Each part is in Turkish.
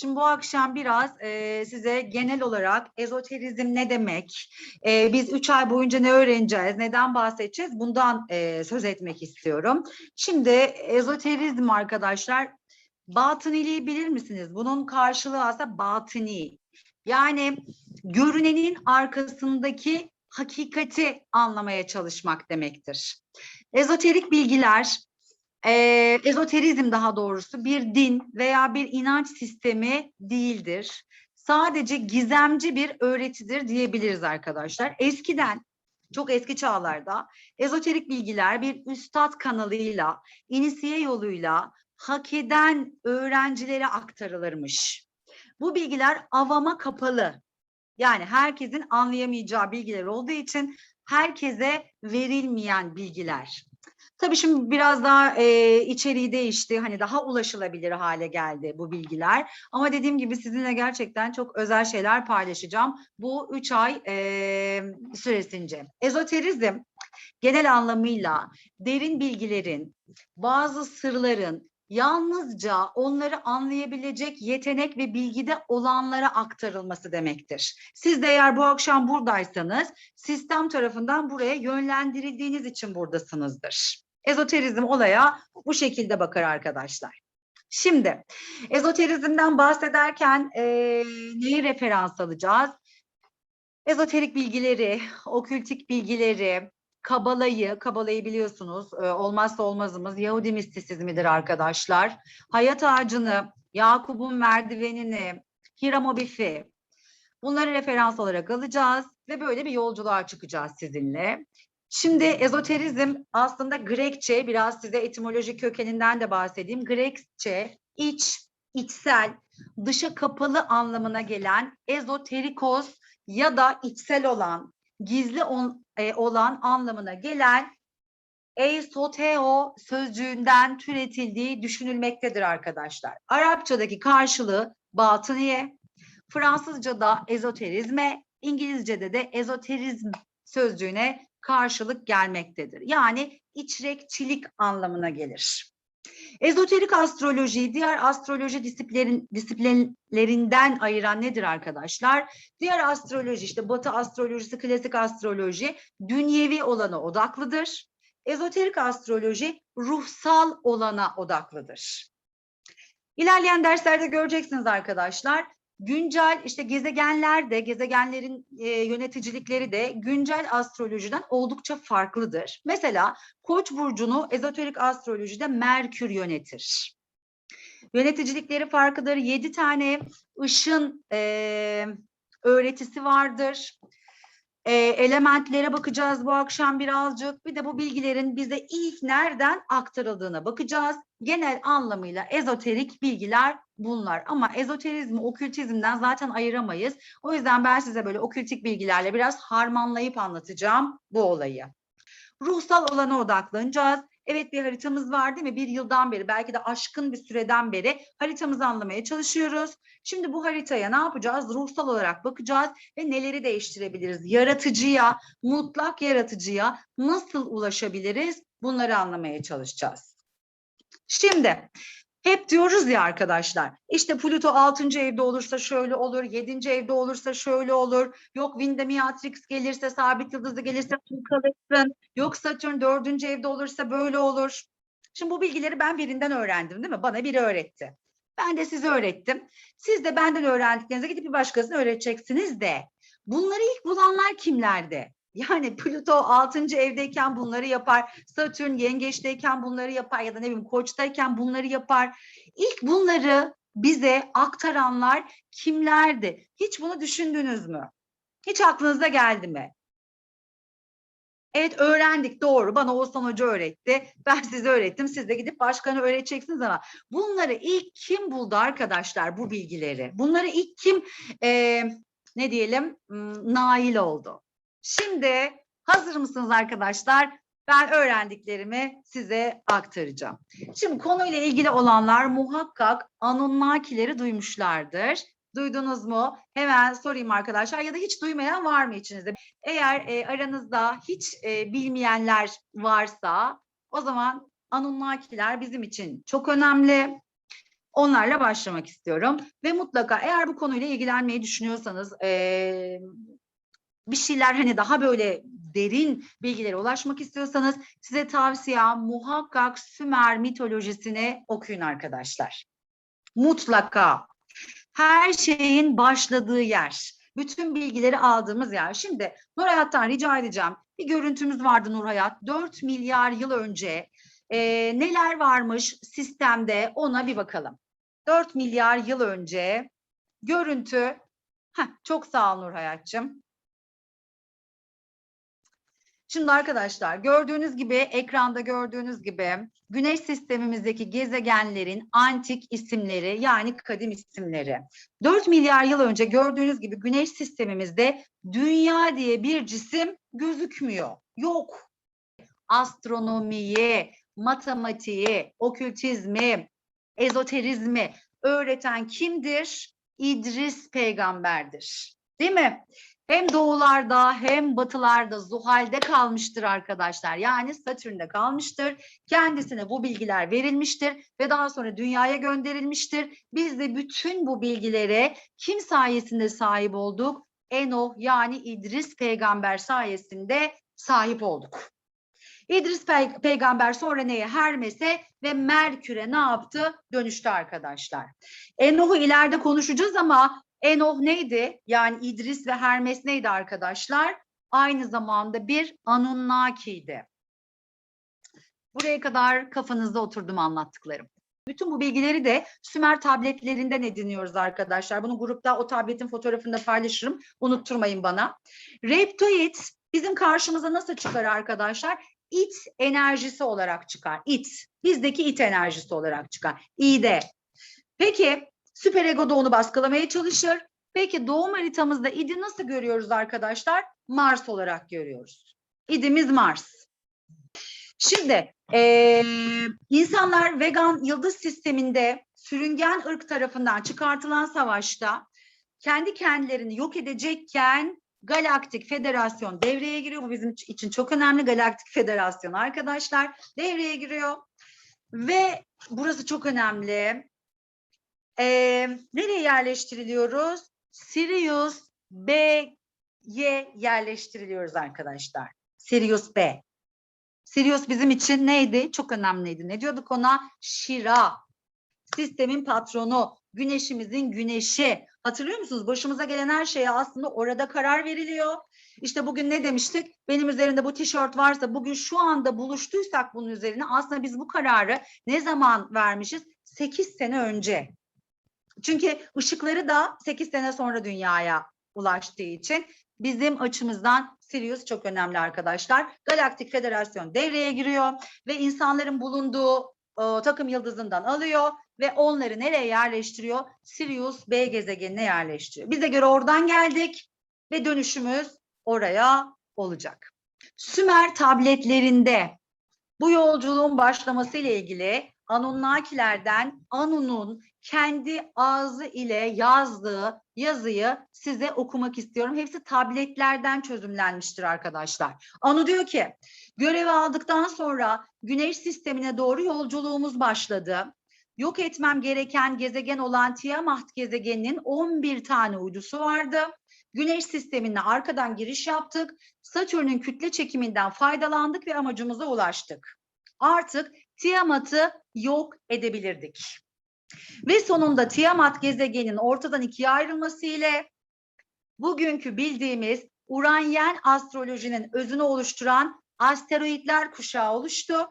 Şimdi bu akşam biraz e, size genel olarak ezoterizm ne demek, e, biz üç ay boyunca ne öğreneceğiz, neden bahsedeceğiz bundan e, söz etmek istiyorum. Şimdi ezoterizm arkadaşlar batıniliği bilir misiniz? Bunun karşılığı aslında batıni. Yani görünenin arkasındaki hakikati anlamaya çalışmak demektir. Ezoterik bilgiler, e, ezoterizm daha doğrusu bir din veya bir inanç sistemi değildir. Sadece gizemci bir öğretidir diyebiliriz arkadaşlar. Eskiden, çok eski çağlarda ezoterik bilgiler bir üstad kanalıyla, inisiye yoluyla hak eden öğrencilere aktarılırmış. Bu bilgiler avama kapalı. Yani herkesin anlayamayacağı bilgiler olduğu için herkese verilmeyen bilgiler. Tabii şimdi biraz daha e, içeriği değişti. Hani daha ulaşılabilir hale geldi bu bilgiler. Ama dediğim gibi sizinle gerçekten çok özel şeyler paylaşacağım. Bu üç ay e, süresince. Ezoterizm genel anlamıyla derin bilgilerin, bazı sırların yalnızca onları anlayabilecek yetenek ve bilgide olanlara aktarılması demektir. Siz de eğer bu akşam buradaysanız sistem tarafından buraya yönlendirildiğiniz için buradasınızdır. Ezoterizm olaya bu şekilde bakar arkadaşlar. Şimdi ezoterizmden bahsederken e, neyi referans alacağız? Ezoterik bilgileri, okültik bilgileri, Kabalayı, Kabalayı biliyorsunuz e, olmazsa olmazımız Yahudi mistisizmidir arkadaşlar. Hayat ağacını, Yakup'un merdivenini, Hiramobifi bunları referans olarak alacağız ve böyle bir yolculuğa çıkacağız sizinle. Şimdi ezoterizm aslında Grekçe, biraz size etimoloji kökeninden de bahsedeyim. Grekçe, iç, içsel, dışa kapalı anlamına gelen ezoterikos ya da içsel olan, gizli on, e, olan anlamına gelen eisoteo sözcüğünden türetildiği düşünülmektedir arkadaşlar. Arapçadaki karşılığı batıniye, Fransızca'da ezoterizme, İngilizce'de de ezoterizm sözcüğüne karşılık gelmektedir. Yani içrekçilik anlamına gelir. Ezoterik astrolojiyi diğer astroloji disiplin, disiplinlerinden ayıran nedir arkadaşlar? Diğer astroloji işte batı astrolojisi, klasik astroloji dünyevi olana odaklıdır. Ezoterik astroloji ruhsal olana odaklıdır. İlerleyen derslerde göreceksiniz arkadaşlar. Güncel işte gezegenler de gezegenlerin e, yöneticilikleri de güncel astrolojiden oldukça farklıdır. Mesela Koç burcunu ezoterik astrolojide Merkür yönetir. Yöneticilikleri farklıdır. Yedi tane ışın e, öğretisi vardır. E, elementlere bakacağız bu akşam birazcık. Bir de bu bilgilerin bize ilk nereden aktarıldığına bakacağız. Genel anlamıyla ezoterik bilgiler bunlar. Ama ezoterizmi okültizmden zaten ayıramayız. O yüzden ben size böyle okültik bilgilerle biraz harmanlayıp anlatacağım bu olayı. Ruhsal olana odaklanacağız. Evet bir haritamız var değil mi? Bir yıldan beri belki de aşkın bir süreden beri haritamızı anlamaya çalışıyoruz. Şimdi bu haritaya ne yapacağız? Ruhsal olarak bakacağız ve neleri değiştirebiliriz? Yaratıcıya, mutlak yaratıcıya nasıl ulaşabiliriz? Bunları anlamaya çalışacağız. Şimdi hep diyoruz ya arkadaşlar işte Plüto 6. evde olursa şöyle olur, 7. evde olursa şöyle olur. Yok Vindemiatrix gelirse, sabit yıldızı gelirse kalırsın. Yok Satürn 4. evde olursa böyle olur. Şimdi bu bilgileri ben birinden öğrendim değil mi? Bana biri öğretti. Ben de size öğrettim. Siz de benden öğrendiklerinize gidip bir başkasına öğreteceksiniz de. Bunları ilk bulanlar kimlerdi? Yani Plüto 6. evdeyken bunları yapar. Satürn yengeçteyken bunları yapar ya da ne bileyim koçtayken bunları yapar. İlk bunları bize aktaranlar kimlerdi? Hiç bunu düşündünüz mü? Hiç aklınıza geldi mi? Evet öğrendik doğru. Bana Oğuzhan Hoca öğretti. Ben size öğrettim. Siz de gidip başkanı öğreteceksiniz ama bunları ilk kim buldu arkadaşlar bu bilgileri? Bunları ilk kim e, ne diyelim nail oldu? Şimdi hazır mısınız arkadaşlar? Ben öğrendiklerimi size aktaracağım. Şimdi konuyla ilgili olanlar muhakkak Anunnakileri duymuşlardır. Duydunuz mu? Hemen sorayım arkadaşlar ya da hiç duymayan var mı içinizde? Eğer e, aranızda hiç e, bilmeyenler varsa o zaman Anunnakiler bizim için çok önemli. Onlarla başlamak istiyorum ve mutlaka eğer bu konuyla ilgilenmeyi düşünüyorsanız eee, bir şeyler hani daha böyle derin bilgilere ulaşmak istiyorsanız size tavsiyem muhakkak Sümer mitolojisini okuyun arkadaşlar. Mutlaka. Her şeyin başladığı yer. Bütün bilgileri aldığımız yer. Şimdi Nur Hayat'tan rica edeceğim. Bir görüntümüz vardı Nur Hayat. 4 milyar yıl önce e, neler varmış sistemde ona bir bakalım. 4 milyar yıl önce görüntü. Heh, çok sağ ol Nur Hayat'cığım. Şimdi arkadaşlar gördüğünüz gibi ekranda gördüğünüz gibi Güneş sistemimizdeki gezegenlerin antik isimleri yani kadim isimleri. 4 milyar yıl önce gördüğünüz gibi Güneş sistemimizde Dünya diye bir cisim gözükmüyor. Yok. Astronomiyi, matematiği, okültizmi, ezoterizmi öğreten kimdir? İdris peygamberdir. Değil mi? Hem doğularda hem batılarda Zuhal'de kalmıştır arkadaşlar. Yani Satürn'de kalmıştır. Kendisine bu bilgiler verilmiştir ve daha sonra dünyaya gönderilmiştir. Biz de bütün bu bilgilere kim sayesinde sahip olduk? Enoh yani İdris peygamber sayesinde sahip olduk. İdris pey- peygamber sonra neye? Hermes'e ve Merkür'e ne yaptı? Dönüştü arkadaşlar. Enoh'u ileride konuşacağız ama Enoh neydi? Yani İdris ve Hermes neydi arkadaşlar? Aynı zamanda bir Anunnaki'ydi. Buraya kadar kafanızda oturdum anlattıklarım. Bütün bu bilgileri de Sümer tabletlerinden ediniyoruz arkadaşlar. Bunu grupta o tabletin fotoğrafını da paylaşırım. Unutturmayın bana. Reptoid bizim karşımıza nasıl çıkar arkadaşlar? it enerjisi olarak çıkar. It. Bizdeki it enerjisi olarak çıkar. İ'de. Peki süperego da onu baskılamaya çalışır. Peki doğum haritamızda id'i nasıl görüyoruz arkadaşlar? Mars olarak görüyoruz. İdimiz Mars. Şimdi eee, insanlar vegan yıldız sisteminde sürüngen ırk tarafından çıkartılan savaşta kendi kendilerini yok edecekken Galaktik Federasyon devreye giriyor. Bu bizim için çok önemli. Galaktik Federasyon arkadaşlar devreye giriyor. Ve burası çok önemli. Ee, nereye yerleştiriliyoruz? Sirius B'ye yerleştiriliyoruz arkadaşlar. Sirius B. Sirius bizim için neydi? Çok önemliydi. Ne diyorduk ona? Şira. Sistemin patronu, güneşimizin güneşi. Hatırlıyor musunuz? Başımıza gelen her şeye aslında orada karar veriliyor. İşte bugün ne demiştik? Benim üzerimde bu tişört varsa bugün şu anda buluştuysak bunun üzerine aslında biz bu kararı ne zaman vermişiz? 8 sene önce. Çünkü ışıkları da 8 sene sonra dünyaya ulaştığı için bizim açımızdan Sirius çok önemli arkadaşlar. Galaktik Federasyon devreye giriyor ve insanların bulunduğu e, takım yıldızından alıyor ve onları nereye yerleştiriyor? Sirius B gezegenine yerleştiriyor. Bize göre oradan geldik ve dönüşümüz oraya olacak. Sümer tabletlerinde bu yolculuğun başlaması ile ilgili Anunnakilerden Anu'nun kendi ağzı ile yazdığı yazıyı size okumak istiyorum. Hepsi tabletlerden çözümlenmiştir arkadaşlar. Anu diyor ki, görevi aldıktan sonra Güneş sistemine doğru yolculuğumuz başladı. Yok etmem gereken gezegen olan Tiamat gezegeninin 11 tane uydusu vardı. Güneş sistemine arkadan giriş yaptık. Satürn'ün kütle çekiminden faydalandık ve amacımıza ulaştık. Artık Tiamat'ı yok edebilirdik. Ve sonunda Tiamat gezegenin ortadan ikiye ayrılması ile bugünkü bildiğimiz Uranyen astrolojinin özünü oluşturan asteroidler kuşağı oluştu.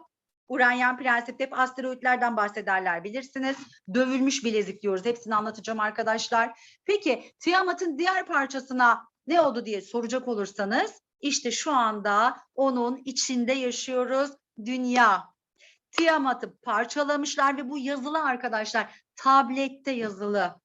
Uranyen prensipte hep asteroidlerden bahsederler bilirsiniz. Dövülmüş bilezik diyoruz. Hepsini anlatacağım arkadaşlar. Peki Tiamat'ın diğer parçasına ne oldu diye soracak olursanız işte şu anda onun içinde yaşıyoruz. Dünya. Tiamat'ı parçalamışlar ve bu yazılı arkadaşlar tablette yazılı.